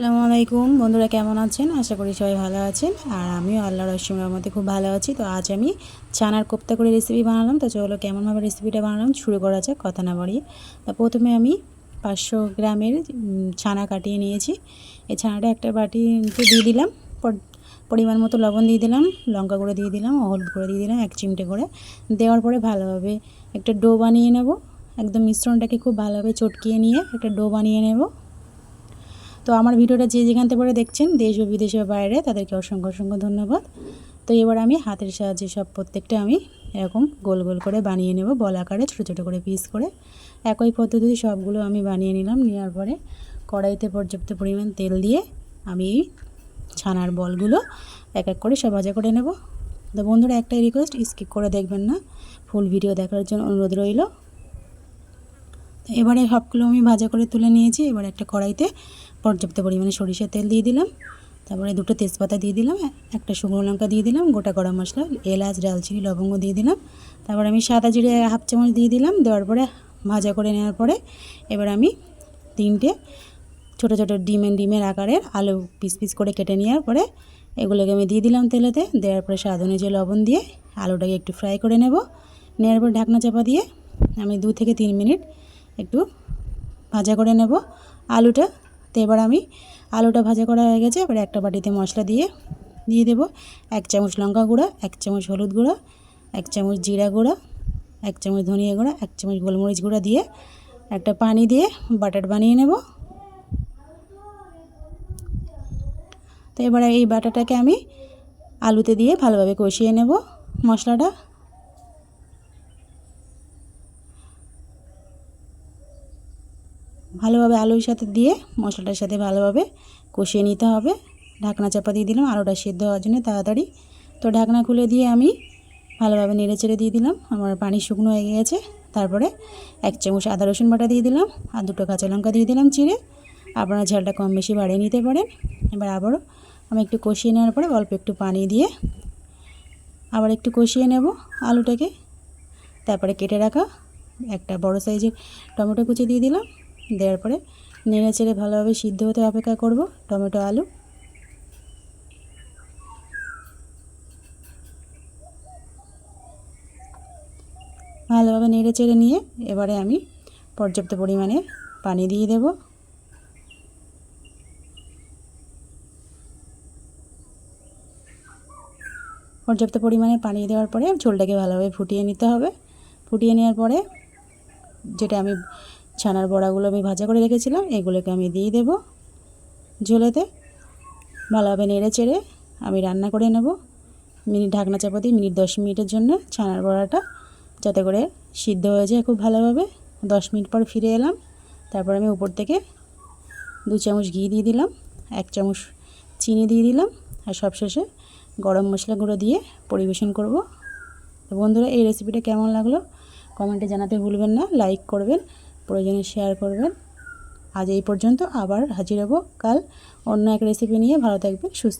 আসসালামু আলাইকুম। বন্ধুরা কেমন আছেন? আশা করি সবাই ভালো আছেন। আর আমিও আল্লাহ রসমের মধ্যে খুব ভালো আছি। তো আজ আমি ছানার কোপ্তা করে রেসিপি বানালাম। তো চলো কেমনভাবে রেসিপিটা বানালাম, শুরু করা যাক, কথা না বাড়িয়ে। তা প্রথমে আমি পাঁচশো গ্রামের ছানা কাটিয়ে নিয়েছি। এই ছানাটা একটা বাটিতে দিয়ে দিলাম। পরিমাণ মতো লবণ দিয়ে দিলাম, লঙ্কা গুঁড়ো দিয়ে দিলাম হলুদ করে দিয়ে দিলাম এক চিমটে করে। দেওয়ার পরে ভালোভাবে একটা ডো বানিয়ে নেব। একদম মিশ্রণটাকে খুব ভালোভাবে চটকিয়ে নিয়ে একটা ডো বানিয়ে নেব। তো আমার ভিডিওটা যে যেখান থেকে দেখছেন, দেশ ও বিদেশে বা বাইরে, তাদেরকে অসংখ্য অসংখ্য ধন্যবাদ। তো এবার আমি হাতের সাহায্যে সব প্রত্যেকটা আমি এরকম গোল গোল করে বানিয়ে নেব, বল আকারে ছোটো ছোটো করে পিস করে। একই পদ্ধতিতে সবগুলো আমি বানিয়ে নিলাম, নেওয়ার পরে কড়াইতে পর্যাপ্ত পরিমাণ তেল দিয়ে আমি ছানার বলগুলো এক এক করে সব ভাজা করে নেব। তো বন্ধুরা, একটাই রিকোয়েস্ট স্কিপ করে দেখবেন না। ফুল ভিডিও দেখার জন্য অনুরোধ রইল। এবারে সবগুলো আমি ভাজা করে তুলে নিয়েছি। এবার একটা কড়াইতে পর্যাপ্ত পরিমাণে সরিষার তেল দিয়ে দিলাম। তারপরে দুটো তেজপাতা দিয়ে দিলাম, একটা শুকনো লঙ্কা দিয়ে দিলাম, গোটা গরম মশলা, এলাচ ডালচিনি লবঙ্গ দিয়ে দিলাম। তারপরে আমি সাদা জিরে হাফ চামচ দিয়ে দিলাম, দেওয়ার পরে ভাজা করে নেওয়ার পরে এবার আমি তিনটে ছোটো ছোটো ডিমের ডিমের আকারের আলু পিস পিস করে কেটে নেওয়ার পরে এগুলোকে আমি দিয়ে দিলাম তেলেতে। দেওয়ার পরে স্বাদ অনুযায়ী লবণ দিয়ে আলুটাকে একটু ফ্রাই করে নেব। নেওয়ার পর ঢাকনা চাপা দিয়ে আমি দু থেকে তিন মিনিট একটু ভাজা করে নেব আলুটা। তো এবার আমি আলুটা ভাজা করা হয়ে গেছে। এবার একটা বাটিতে মশলা দিয়ে দিয়ে দেব এক চামচ লঙ্কা গুঁড়া, এক চামচ হলুদ গুঁড়া, এক চামচ জিরা গুঁড়া, এক চামচ ধনিয়া গুঁড়া, এক চামচ গোলমরিচ গুঁড়া দিয়ে একটা পানি দিয়ে বাটার বানিয়ে নেব। তো এবারে এই বাটাটাকে আমি আলুতে দিয়ে ভালোভাবে কষিয়ে নেব মশলাটা। ভালোভাবে আলুর সাথে দিয়ে মশলাটার সাথে ভালোভাবে কষিয়ে নিতে হবে। ঢাকনা চাপা দিয়ে দিলাম, আলুটা সিদ্ধ হওয়ার জন্য তাড়াতাড়ি। তো ঢাকনা খুলে দিয়ে আমি ভালোভাবে নেড়ে চেড়ে দিয়ে দিলাম, আমার পানি শুকনো হয়ে গেছে তারপরে এক চামচ আদা রসুন বাটা দিয়ে দিলাম আর দুটো কাঁচা লঙ্কা দিয়ে দিলাম চিড়ে। আপনারা ঝালটা কম বেশি বাড়িয়ে নিতে পারেন। এবার আবারও আমি একটু কষিয়ে নেওয়ার পরে অল্প একটু পানি দিয়ে আবার একটু কষিয়ে নেব আলুটাকে। তারপরে কেটে রাখা একটা বড় সাইজের টমেটো কুচি দিয়ে দিলাম। দেওয়ার পরে নেড়ে চেড়ে ভালোভাবে সিদ্ধ হতে অপেক্ষা করব, টমেটো, আলু। ভালোভাবে নেড়ে চেড়ে নিয়ে এবারে আমি পর্যাপ্ত পরিমাণে পানি দিয়ে দেব। পর্যাপ্ত পরিমাণে পানি দেওয়ার পরে ঝোলটাকে ভালোভাবে ফুটিয়ে নিতে হবে। ফুটিয়ে নেওয়ার পরে যেটা আমি ছানার বড়াগুলো আমি ভাজা করে রেখেছিলাম, এগুলোকে আমি দিয়ে দেব ঝোলেতে। ভালোভাবে নেড়ে চেড়ে আমি রান্না করে নেব। মিনিট ঢাকনা চাপা দিই মিনিট দশ মিনিটের জন্য ছানার বড়াটা যাতে করে সিদ্ধ হয়ে যায় খুব ভালোভাবে। দশ মিনিট পর ফিরে এলাম, তারপর আমি উপর থেকে দু চামচ ঘি দিয়ে দিলাম, এক চামচ চিনি দিয়ে দিলাম, আর সবশেষে গরম মশলা গুঁড়ো দিয়ে পরিবেশন করব। তো বন্ধুরা, এই রেসিপিটা কেমন লাগল? কমেন্টে জানাতে ভুলবেন না লাইক করবেন। প্রয়োজনে শেয়ার করবেন। আজ এই পর্যন্ত আবার হাজির হব কাল অন্য এক রেসিপি নিয়ে। ভালো থাকবেন, সুস্থ